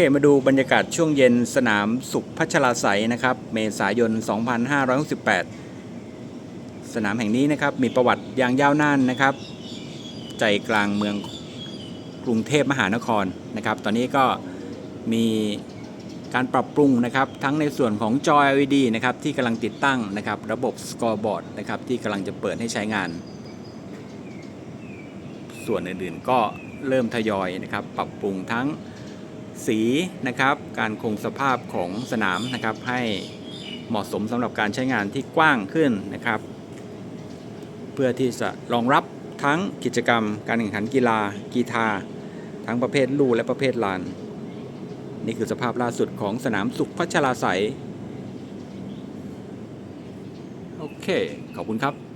เคมาดูบรรยากาศช่วงเย็นสนามสุขพัชราไสยนะครับ เมษายน 2568 สนามแห่งนี้นะครับมีประวัติอย่างยาวนานนะครับ ใจกลางเมืองกรุงเทพมหานครนะครับ ตอนนี้ก็มีการปรับปรุงนะครับทั้งในส่วนของจอ LED นะครับที่กำลังติดตั้งนะครับ ระบบสกอร์บอร์ดนะครับที่กำลังจะเปิดให้ใช้งาน ส่วนอื่นๆก็เริ่มทยอยนะครับ ปรับปรุงทั้ง สีนะครับ การคงสภาพของสนามนะครับ ให้เหมาะสมสำหรับการใช้งานที่กว้างขึ้นนะครับ เพื่อที่จะรองรับทั้งกิจกรรม การแข่งขันกีฬา กีฬาทั้งประเภทลู่และประเภทลาน นี่คือสภาพล่าสุดของสนามสุขพัชราไสยโอเค ขอบคุณครับ